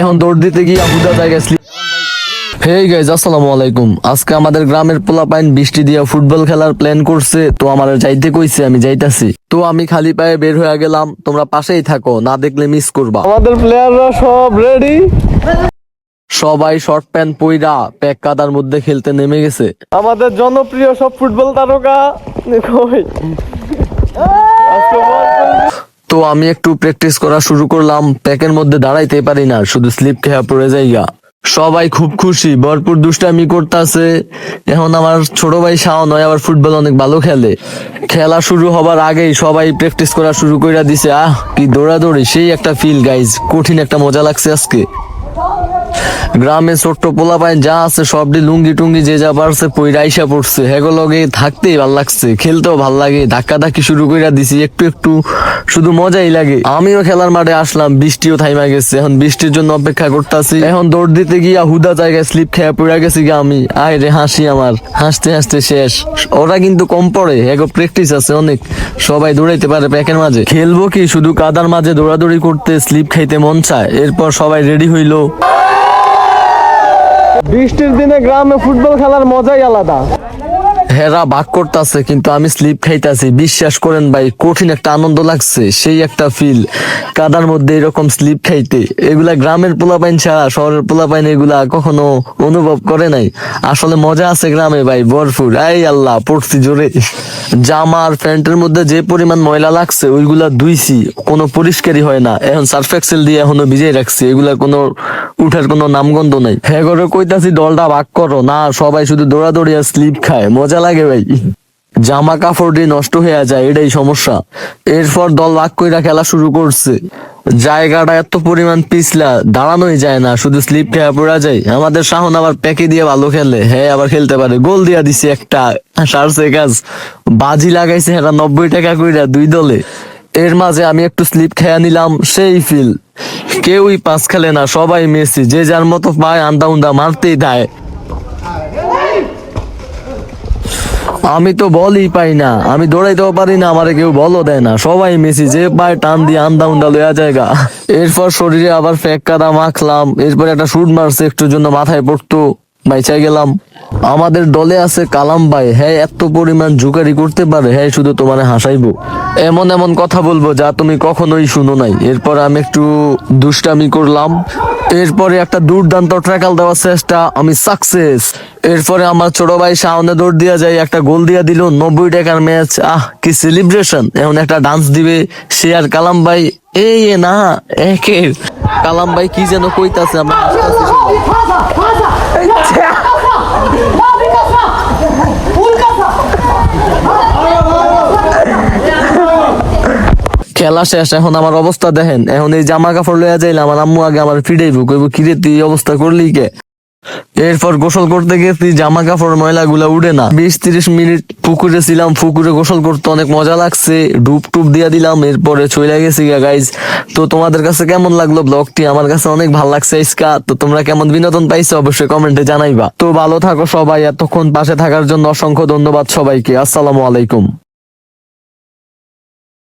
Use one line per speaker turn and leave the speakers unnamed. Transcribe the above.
এখন দৌড় দিতে গিয়ে হুদা জায়গায় স্লিপ হেই গাইজ আসসালামু আলাইকুম। আজকে আমাদের গ্রামের পোলাপাইন বৃষ্টি দিয়ে ফুটবল খেলার প্ল্যান করছে তো আমার যাইতে কইছে আমি যাইতাছি। তো আমি খালি পায়ে বের হয়ে গেলাম তোমরা পাশেই থাকো না দেখলে মিস করবা।
আমাদের প্লেয়াররা সব রেডি
সবাই শর্ট প্যান্ট পইরা প্যাক কাদার মধ্যে খেলতে নেমে গেছে।
আমাদের জনপ্রিয় সব ফুটবল তারকা কই?
তো আমি একটু প্র্যাকটিস করা শুরু করলাম প্যাকের মধ্যে দাঁড়াইতে পারি না, শুধু স্লিপ খেয়া পড়ে যাইগা। সবাই খুব খুশি, ভরপুর দুষ্টামি করতেছে। এখন আমার ছোট ভাই শাও নয় আবার ফুটবল অনেক ভালো খেলে। খেলা শুরু হবার আগেই সবাই প্র্যাকটিস করা শুরু করে দিছে, আহ, কি দৌড়াদৌড়ি, সেই একটা ফিল গাইজ কঠিন একটা মজা লাগছে আজকে। গ্রামে ছোট্ট পোলা পায় যা আছে সবটি লুঙ্গি টুঙ্গি যে যা পারছে পইরা পড়ছে। হেগো লগে থাকতেই ভালো লাগছে, খেলতেও ভালো লাগে। ধাক্কা ধাক্কি শুরু কইরা দিছি, একটু একটু শুধু মজাই লাগে। আমিও খেলার মাঠে আসলাম, বৃষ্টিও থাইমা গেছে, এখন বৃষ্টির জন্য অপেক্ষা করতেছি। এখন দৌড় দিতে গিয়া হুদা জায়গায় স্লিপ খেয়ে পড়ে গেছি গা আমি। আয় রে হাসি আমার, হাসতে হাসতে শেষ। ওরা কিন্তু কম পড়ে এগো প্র্যাকটিস আছে অনেক। সবাই দৌড়াইতে পারে প্যাকের মাঝে। খেলব কি, শুধু কাদার মাঝে দৌড়াদৌড়ি করতে স্লিপ খাইতে মন চায়, এরপর সবাই রেডি হইল।
বৃষ্টির দিনে গ্রামে ফুটবল খেলার মজাই আলাদা।
হেরা ভাগ করতেছে, কিন্তু আমি স্লিপ খাইতেছি। বিশ্বাস করেন ভাই, কঠিন একটা আনন্দ লাগছে, সেই একটা ফিল কাদার মধ্যে এরকম স্লিপ খাইতে। এগুলা গ্রামের পোলাপাইন ছাড়া, শহরের পোলাপাইন এগুলা কখনো অনুভব করে নাই। আসলে মজা আছে গ্রামে ভাই, ভরপুর। এই আল্লাহ, পড়ছি জোরে। জামা আর প্যান্টের মধ্যে যে পরিমাণ ময়লা লাগছে, ওইগুলা ধুইছি। কোনো পরিষ্কারই হয় না। এখন সার্ফ এক্সেল দিয়ে এখনও ভিজিয়ে রাখছি। এগুলা কোনো উঠার কোনো নামগন্ধ নাই। হ্যাঁ করে কইতাছি দলটা ভাগ করো। না, সবাই শুধু দৌড়াদৌড়ি আর স্লিপ খায়। মজা লাগে ভাই। জামা কাপড় দিয়ে নষ্ট হয়ে যায়, এটাই সমস্যা। এরপর দল ভাগ কইরা খেলা শুরু করছে। জায়গাটা এত পরিমাণ পিছলা, দাঁড়ানোই যায় না, শুধু স্লিপ খেয়ে পড়া যায়। আমাদের শাহন আবার প্যাকে দিয়ে ভালো খেলে। হ্যাঁ আবার খেলতে পারে। গোল দিয়া দিছে একটা সারছে কাজ। বাজি লাগাইছে হ্যাঁ নব্বই টাকা কইরা দুই দলে। এর মাঝে আমি একটু স্লিপ খেয়া নিলাম, সেই ফিল কেউই পাস খেলে না, সবাই মেসি। যে যার মতো পায় আন্দা উন্দা মারতেই দেয়। আমি তো বলই পাই না। আমি দৌড়াইতেও পারি না, আমারে কেউ বলও দেয় না। সবাই মেসি যে পায় টান দিয়ে আন্দা উন্দা লয়া জায়গা এরপর শরীরে আবার ফ্যাক কাদা মাখলাম এরপর একটা শুট মারছে একটু জন্য মাথায় পড়তো। বাইচা গেলাম। আমাদের দলে আছে কালাম ভাই। হ্যাঁ এত পরিমাণ জুকারি করতে পারে হ্যাঁ শুধু তোমার হাসাইবো। এমন এমন কথা বলব যা তুমি কখনোই শুনো নাই। এরপর আমি একটু দুষ্টামি করলাম। এরপরে একটা দুর্দান্ত ট্র্যাকাল দেওয়ার চেষ্টা, আমি সাকসেস এরপরে আমার ছোট ভাই সামনে দৌড় দিয়া যায়, একটা গোল দিয়া দিল, নব্বই টাকার ম্যাচ আহ, কি সেলিব্রেশন এখন একটা ডান্স দিবে, সে আর কালাম ভাই, এই না, একে। কালাম ভাই কি যেন কইতাছে, আমরা হাসতাছি সবাই। খেলা শেষ, এখন আমার অবস্থা দেখেন। এখন এই জামা কাপড় লইয়া যাইলে আমার আম্মু আগে আমার ফিডাইব, কইব, কিরে, তুই অবস্থা করলি কে? এরপর গোসল করতে গেছি জামা কাপড় ময়লা গুলা উড়ে না। বিশ তিরিশ মিনিট পুকুরে ছিলাম, পুকুরে গোসল করতে অনেক মজা লাগছে, ডুব টুব দিয়া দিলাম, এরপরে চলে গেছি গাইজ তো তোমাদের কাছে কেমন লাগল ব্লগটি আমার কাছে অনেক ভালো লাগছে ইসকা তো তোমরা কেমন বিনোদন পাইছো? অবশ্যই কমেন্টে জানাইবা। তো ভালো থাকো সবাই, এতক্ষণ পাশে থাকার জন্য অসংখ্য ধন্যবাদ সবাইকে। আসসালামু আলাইকুম।